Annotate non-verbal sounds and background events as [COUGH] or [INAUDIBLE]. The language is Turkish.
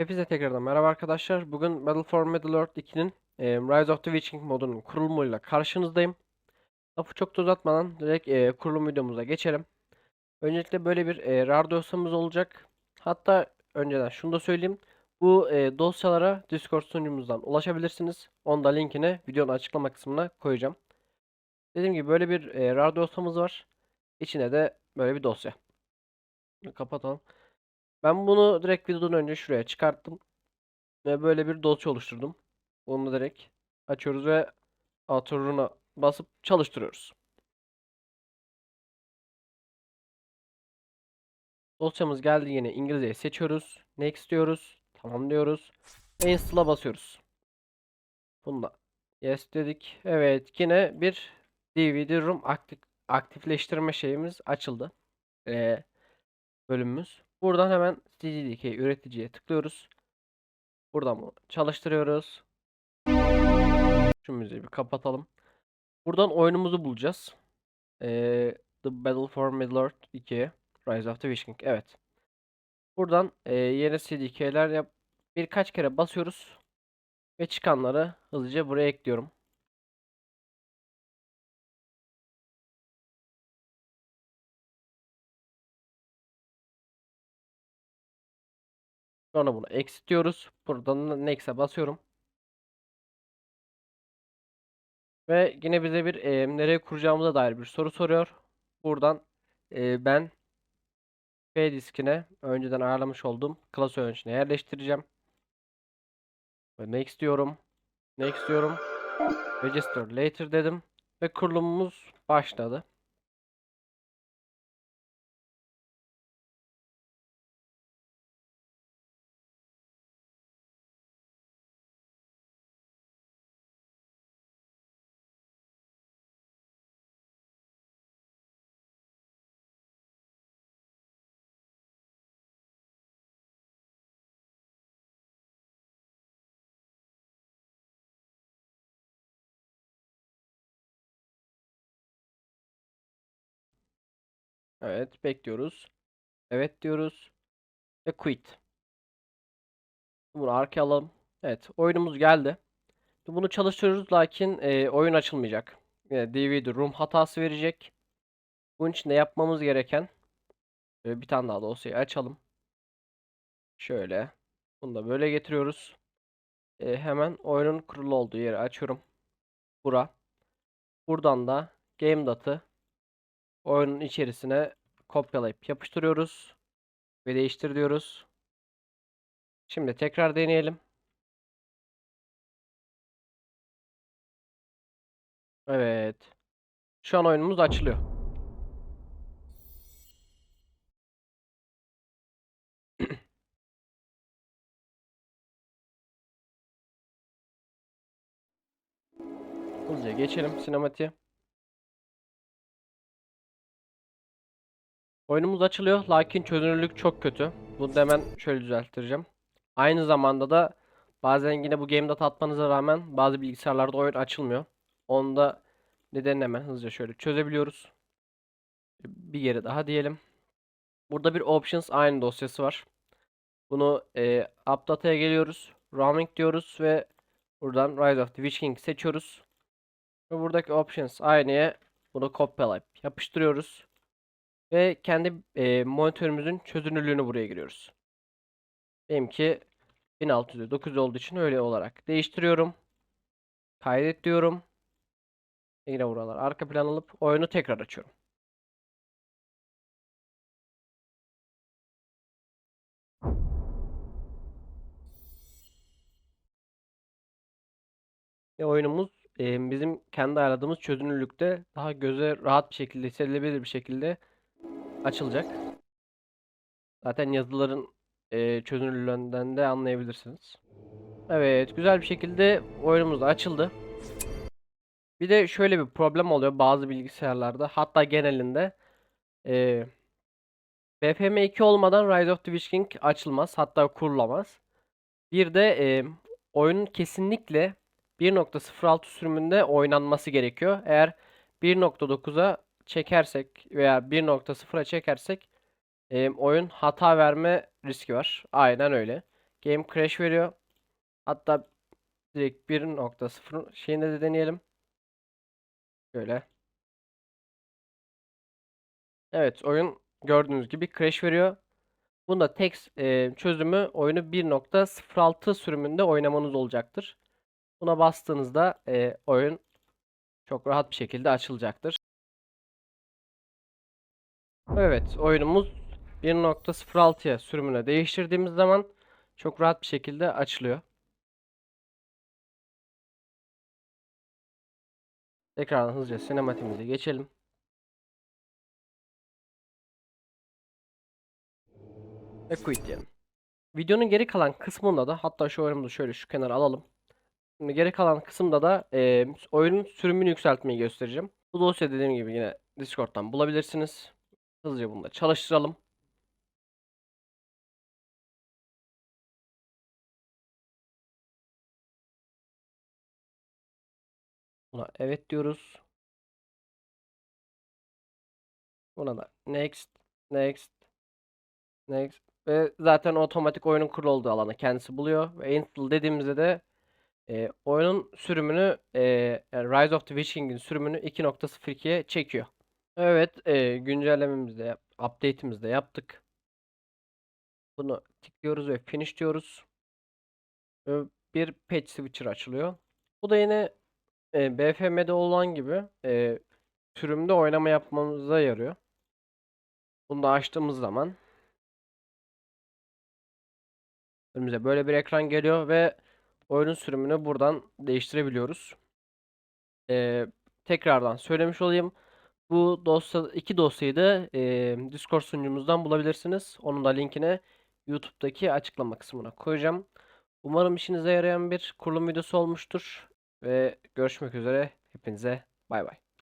Hepinize tekrardan merhaba arkadaşlar. Bugün Battle for Middle-earth 2'nin e, Rise of the Witch King modunun kurulumuyla karşınızdayım. Lafı çok da uzatmadan direkt e, kurulum videomuza geçelim. Öncelikle böyle bir e, RAR dosyamız olacak. Hatta önceden şunu da söyleyeyim. Bu e, dosyalara Discord sunucumuzdan ulaşabilirsiniz. Onu da linkini videonun açıklama kısmına koyacağım. Dediğim gibi böyle bir e, RAR dosyamız var. İçine de böyle bir dosya. Kapatalım. Ben bunu direkt videodan önce şuraya çıkarttım. Ve böyle bir dosya oluşturdum. Bunu direkt açıyoruz ve Autorun'a basıp çalıştırıyoruz. Dosyamız geldi yine İngilizceyi seçiyoruz. Next diyoruz. Tamam diyoruz. İnstall'a basıyoruz. Bunu da yes dedik. Evet yine bir DVD room aktif, aktifleştirme şeyimiz açıldı. Ee, bölümümüz. Buradan hemen CDDK üreticiye tıklıyoruz. Buradan bunu çalıştırıyoruz. Şu müziği bir kapatalım. Buradan oyunumuzu bulacağız. Ee, The Battle for Middle-earth 2 Rise of the Witch King. Evet. Buradan e, yeni CDK'ler yap birkaç kere basıyoruz. Ve çıkanları hızlıca buraya ekliyorum. Sonra bunu exit diyoruz. Buradan next'e basıyorum. Ve yine bize bir e, nereye kuracağımıza dair bir soru soruyor. Buradan e, ben F diskine önceden ayarlamış olduğum klas öğrencisine yerleştireceğim. Ve next diyorum. Next diyorum. Register later dedim. Ve kurulumumuz başladı. Evet bekliyoruz. Evet diyoruz. Ve quit. Bunu arkaya alalım. Evet oyunumuz geldi. Bunu çalıştırıyoruz lakin e, oyun açılmayacak. Yine DVD room hatası verecek. Bunun için de yapmamız gereken bir tane daha dosyayı açalım. Şöyle. Bunu da böyle getiriyoruz. E, hemen oyunun kurulu olduğu yeri açıyorum. Bura. Buradan da game dat'ı oyunun içerisine kopyalayıp yapıştırıyoruz. Ve değiştir diyoruz. Şimdi tekrar deneyelim. Evet. Şu an oyunumuz açılıyor. [CLEARS THROAT] Hızlıca geçelim sinematiğe. Oyunumuz açılıyor lakin çözünürlük çok kötü. Bunu da hemen şöyle düzelttireceğim. Aynı zamanda da bazen yine bu game data atmanıza rağmen bazı bilgisayarlarda oyun açılmıyor. Onu da nedenini hemen hızlıca şöyle çözebiliyoruz. Bir yere daha diyelim. Burada bir options aynı dosyası var. Bunu e, update'ya geliyoruz. Roaming diyoruz ve buradan Rise of the Witch King seçiyoruz. Ve buradaki options aynıya bunu kopyalayıp yapıştırıyoruz. Ve kendi e, monitörümüzün çözünürlüğünü buraya giriyoruz. Benimki 1600 900 olduğu için öyle olarak değiştiriyorum. Kaydet diyorum. Yine buralar arka plan alıp oyunu tekrar açıyorum. Ve oyunumuz e, bizim kendi ayarladığımız çözünürlükte daha göze rahat bir şekilde hissedilebilir bir şekilde açılacak. Zaten yazıların e, çözünürlüğünden de anlayabilirsiniz. Evet, güzel bir şekilde oyunumuz açıldı. Bir de şöyle bir problem oluyor bazı bilgisayarlarda, hatta genelinde e, BFM 2 olmadan Rise of the Witch King açılmaz, hatta kurulamaz. Bir de e, oyunun kesinlikle 1.06 sürümünde oynanması gerekiyor. Eğer 1.9'a çekersek veya 1.0'a çekersek e, oyun hata verme riski var. Aynen öyle. game crash veriyor. Hatta direkt 1.0 şeyinde de deneyelim. Şöyle. Evet oyun gördüğünüz gibi crash veriyor. Bunda tek e, çözümü oyunu 1.06 sürümünde oynamanız olacaktır. Buna bastığınızda e, oyun çok rahat bir şekilde açılacaktır. Evet oyunumuz 1.06'ya sürümüne değiştirdiğimiz zaman çok rahat bir şekilde açılıyor. Tekrardan hızlıca sinematiğimize geçelim. Ve quit diyelim. Videonun geri kalan kısmında da hatta şu oyunumuzu şöyle şu kenara alalım. Şimdi geri kalan kısımda da e, oyunun sürümünü yükseltmeyi göstereceğim. Bu dosya dediğim gibi yine Discord'dan bulabilirsiniz. Hızlıca bunu da çalıştıralım. Buna evet diyoruz. Buna da next, next, next. Ve zaten otomatik oyunun kurulu olduğu alanı kendisi buluyor. Ve install dediğimizde de e, oyunun sürümünü e, yani Rise of the Viking'in sürümünü 2.02'ye çekiyor. Evet, e, güncellememizi de yaptık. Bunu tıklıyoruz ve finish diyoruz. Ve bir patch switcher açılıyor. Bu da yine e, BFM'de olan gibi e, sürümde oynama yapmamıza yarıyor. Bunu da açtığımız zaman önümüze böyle bir ekran geliyor ve oyunun sürümünü buradan değiştirebiliyoruz. E, tekrardan söylemiş olayım. Bu dosya iki dosyayı da e, Discord sunucumuzdan bulabilirsiniz. Onun da linkini YouTube'daki açıklama kısmına koyacağım. Umarım işinize yarayan bir kurulum videosu olmuştur ve görüşmek üzere. Hepinize bay bay.